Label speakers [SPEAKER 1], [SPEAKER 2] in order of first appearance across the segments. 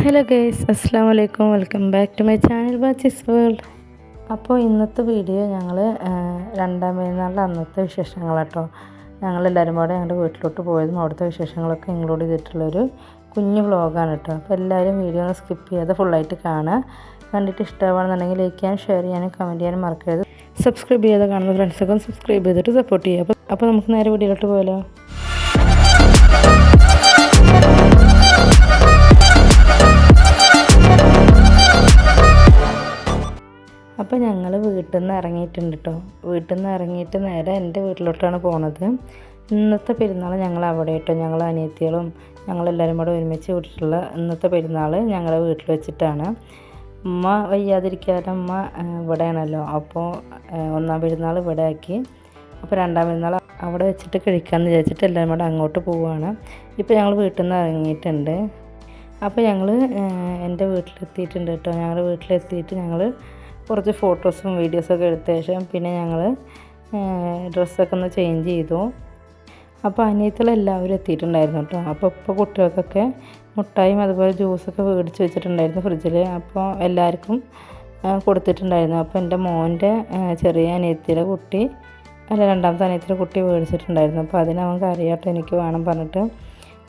[SPEAKER 1] Hello guys അസ്സാം വലൈക്കും welcome back to my channel Bachi's world. അപ്പോൾ ഇന്നത്തെ വീഡിയോ ഞങ്ങൾ രണ്ടാം പെരുന്നാളിന്റെ അന്നത്തെ വിശേഷങ്ങൾ കേട്ടോ ഞങ്ങളെല്ലാവരും കൂടെ ഞങ്ങളുടെ വീട്ടിലോട്ട് പോയതും അവിടുത്തെ വിശേഷങ്ങളൊക്കെ ഇൻക്ലൂഡ് ചെയ്തിട്ടുള്ളൊരു കുഞ്ഞു വ്ളോഗാണ് കേട്ടോ അപ്പോൾ എല്ലാവരും വീഡിയോ ഒന്ന് സ്കിപ്പ് ചെയ്യാതെ ഫുള്ളായിട്ട് കാണുക. കണ്ടിട്ട് ഇഷ്ടമാണെന്നുണ്ടെങ്കിൽ ലൈക്ക് ചെയ്യാനും ഷെയർ ചെയ്യാനും കമന്റ് ചെയ്യാനും മറക്കരുത്. സബ്സ്ക്രൈബ് ചെയ്യാതെ കാണുന്ന ഫ്രണ്ട്സൊക്കെ സബ്സ്ക്രൈബ് ചെയ്തിട്ട് സപ്പോർട്ട് ചെയ്യുക. അപ്പോൾ അപ്പോൾ നമുക്ക് നേരെ വീഡിയോയിലോട്ട് പോയാലോ? അപ്പോൾ ഞങ്ങൾ വീട്ടിൽ നിന്ന് ഇറങ്ങിയിട്ടുണ്ട് കേട്ടോ വീട്ടിൽ നിന്ന് ഇറങ്ങിയിട്ട് നേരെ എന്റെ വീട്ടിലോട്ടാണ് പോണത്. ഇന്നത്തെ പെരുന്നാൾ ഞങ്ങൾ അവിടെ കേട്ടോ ഞങ്ങൾ അനിയത്തികളും ഞങ്ങളെല്ലാവരും കൂടെ ഒരുമിച്ച് കൂട്ടിയിട്ടുള്ള ഇന്നത്തെ പെരുന്നാൾ ഞങ്ങളുടെ വീട്ടിൽ വെച്ചിട്ടാണ്. ഉമ്മ വയ്യാതിരിക്കാതെ ഉമ്മ ഇവിടെയാണല്ലോ. അപ്പോൾ ഒന്നാം പെരുന്നാൾ ഇവിടെ ആക്കി. അപ്പോൾ രണ്ടാം പെരുന്നാൾ അവിടെ വെച്ചിട്ട് കഴിക്കാമെന്ന് വിചാരിച്ചിട്ട് എല്ലാവരും കൂടെ അങ്ങോട്ട് പോവുകയാണ് ഇപ്പോൾ ഞങ്ങൾ വീട്ടിൽ നിന്ന് ഇറങ്ങിയിട്ടുണ്ട് അപ്പോൾ ഞങ്ങൾ എന്റെ വീട്ടിലെത്തിയിട്ടുണ്ട് കേട്ടോ ഞങ്ങളുടെ വീട്ടിലെത്തിയിട്ട് ഞങ്ങൾ കുറച്ച് ഫോട്ടോസും വീഡിയോസൊക്കെ എടുത്ത ശേഷം പിന്നെ ഞങ്ങൾ ഡ്രസ്സൊക്കെ ഒന്ന് ചേഞ്ച് ചെയ്തു. അപ്പോൾ അനിയത്തിലെല്ലാവരും എത്തിയിട്ടുണ്ടായിരുന്നു കേട്ടോ. അപ്പോൾ ഇപ്പോൾ കുട്ടികൾക്കൊക്കെ മുട്ടായും അതുപോലെ ജ്യൂസൊക്കെ മേടിച്ച് വെച്ചിട്ടുണ്ടായിരുന്നു ഫ്രിഡ്ജിൽ അപ്പോൾ എല്ലാവർക്കും കൊടുത്തിട്ടുണ്ടായിരുന്നു. അപ്പോൾ എന്റെ മോന്റെ ചെറിയ അനിയത്തിയുടെ കുട്ടി അല്ല രണ്ടാമത്തെ അനിയത്തിയുടെ കുട്ടി മേടിച്ചിട്ടുണ്ടായിരുന്നു. അപ്പോൾ അതിനവൻ കറിയാട്ടോ എനിക്ക് വേണം പറഞ്ഞിട്ട്.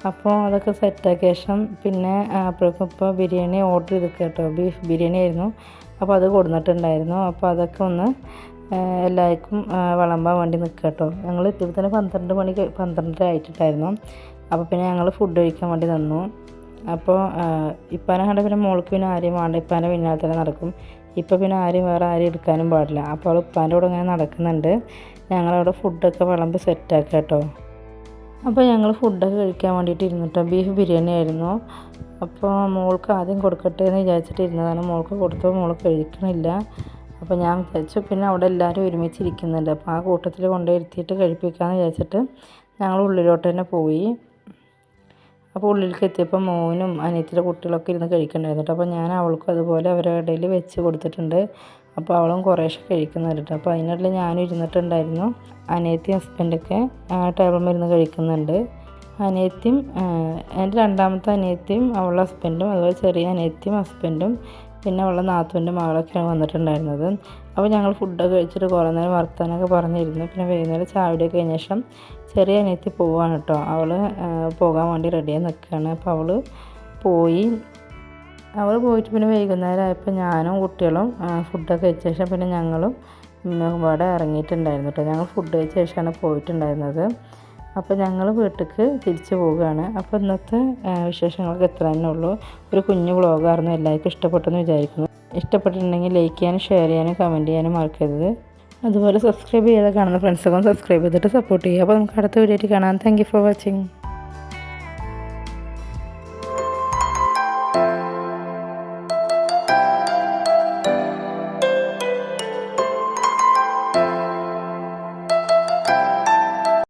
[SPEAKER 1] അപ്പോൾ അതൊക്കെ സെറ്റാക്കിയ ശേഷം പിന്നെ അപ്പോഴേക്കും ഇപ്പോൾ ബിരിയാണി ഓർഡർ ചെയ്ത് കേട്ടോ ബീഫ് ബിരിയാണി ആയിരുന്നു. അപ്പോൾ അത് കൊടുന്നിട്ടുണ്ടായിരുന്നു. അപ്പോൾ അതൊക്കെ ഒന്ന് എല്ലാവർക്കും വിളമ്പാൻ വേണ്ടി നിൽക്കുക കേട്ടോ ഞങ്ങൾ ഇപ്പോൾ തന്നെ പന്ത്രണ്ട് മണിക്ക് പന്ത്രണ്ടര ആയിട്ടുണ്ടായിരുന്നു അപ്പോൾ പിന്നെ ഞങ്ങൾ ഫുഡ് കഴിക്കാൻ വേണ്ടി തന്നു അപ്പോൾ ഇപ്പാനെ കണ്ട പിന്നെ മോൾക്ക് പിന്നെ ആരെയും വേണ്ട. ഇപ്പാന്റെ പിന്നാലെ തന്നെ നടക്കും. ഇപ്പോൾ പിന്നെ ആരും വേറെ ആരും എടുക്കാനും പാടില്ല. അപ്പോൾ അവൾ ഇപ്പാന്റെ കൂടെ ഇങ്ങനെ നടക്കുന്നുണ്ട്. ഞങ്ങളവിടെ ഫുഡൊക്കെ വിളമ്പ് സെറ്റാക്കുക കേട്ടോ അപ്പോൾ ഞങ്ങൾ ഫുഡൊക്കെ കഴിക്കാൻ വേണ്ടിയിട്ട് ഇരുന്നിട്ടോ. ബീഫ് ബിരിയാണി ആയിരുന്നു. അപ്പോൾ മോൾക്ക് ആദ്യം കൊടുക്കട്ടെ എന്ന് വിചാരിച്ചിട്ട് ഇരുന്നതാണ് മോൾക്ക് കൊടുത്തപ്പോൾ മോൾ കഴിക്കണില്ല. അപ്പോൾ ഞാൻ വിചാരിച്ചു പിന്നെ അവിടെ എല്ലാവരും ഒരുമിച്ചിരിക്കുന്നുണ്ട് അപ്പോൾ ആ കൂട്ടത്തിൽ കൊണ്ടുപോയി കഴിപ്പിക്കാമെന്ന് വിചാരിച്ചിട്ട് ഞങ്ങൾ ഉള്ളിലോട്ട് തന്നെ പോയി. അപ്പോൾ ഉള്ളിലേക്ക് എത്തിയപ്പോൾ മോനും അനിയത്തിന്റെ കുട്ടികളൊക്കെ ഇരുന്ന് കഴിക്കണ്ടായിരുന്നു അപ്പോൾ ഞാൻ അവൾക്കും അതുപോലെ അവരുടെ ഇടയിൽ വെച്ച് കൊടുത്തിട്ടുണ്ട്. അപ്പോൾ അവളും കുറേശ്ശെ കഴിക്കുന്നുണ്ട് അപ്പോൾ അതിനിടയിൽ ഞാനും ഇരുന്നിട്ടുണ്ടായിരുന്നു. അനിയത്തിയും ഹസ്ബൻഡൊക്കെ ടേബിൾ മരുന്ന് കഴിക്കുന്നുണ്ട്. അനിയത്തിയും എന്റെ രണ്ടാമത്തെ അനിയത്തിയും അവളുടെ ഹസ്ബൻഡും അതുപോലെ ചെറിയ അനിയത്തിയും ഹസ്ബൻഡും പിന്നെ അവളുടെ നാത്തുവിന്റെ മകളൊക്കെയാണ് വന്നിട്ടുണ്ടായിരുന്നത്. അപ്പോൾ ഞങ്ങൾ ഫുഡൊക്കെ കഴിച്ചിട്ട് കുറേ നേരം വർത്താനൊക്കെ പറഞ്ഞിരുന്നു. പിന്നെ വൈകുന്നേരം ചാവിടെ കഴിഞ്ഞ ശേഷം ചെറിയ അനിയത്തി പോവാണ് കേട്ടോ. അവൾ പോകാൻ വേണ്ടി റെഡിയായി നിൽക്കുകയാണ് അപ്പോൾ അവൾ പോയി അവൾ പോയിട്ട് പിന്നെ വൈകുന്നേരം ആയപ്പോൾ ഞാനും കുട്ടികളും ഫുഡൊക്കെ കഴിച്ച ശേഷം പിന്നെ ഞങ്ങളും ഇവിടെ ഇറങ്ങിയിട്ടുണ്ടായിരുന്നു കേട്ടോ ഞങ്ങൾ ഫുഡ് കഴിച്ച ശേഷമാണ് പോയിട്ടുണ്ടായിരുന്നത്. അപ്പോൾ ഞങ്ങൾ വീട്ടിലേക്ക് തിരിച്ചു പോവുകയാണ്. അപ്പോൾ ഇന്നത്തെ വിശേഷങ്ങൾക്ക് എത്ര തന്നെ ഉള്ളൂ. ഒരു കുഞ്ഞു വ്ളോഗായിരുന്നു എല്ലാവർക്കും ഇഷ്ടപ്പെട്ടെന്ന് വിചാരിക്കുന്നു. ഇഷ്ടപ്പെട്ടിട്ടുണ്ടെങ്കിൽ ലൈക്ക് ചെയ്യാനും ഷെയർ ചെയ്യാനും കമന്റ് ചെയ്യാനും മറക്കരുത്. അതുപോലെ സബ്സ്ക്രൈബ് ചെയ്താൽ കാണുന്ന ഫ്രണ്ട്സൊക്കെ സബ്സ്ക്രൈബ് ചെയ്തിട്ട് സപ്പോർട്ട് ചെയ്യുക. അപ്പോൾ നമുക്ക് അടുത്ത വീഡിയോ കാണാം. Thank for watching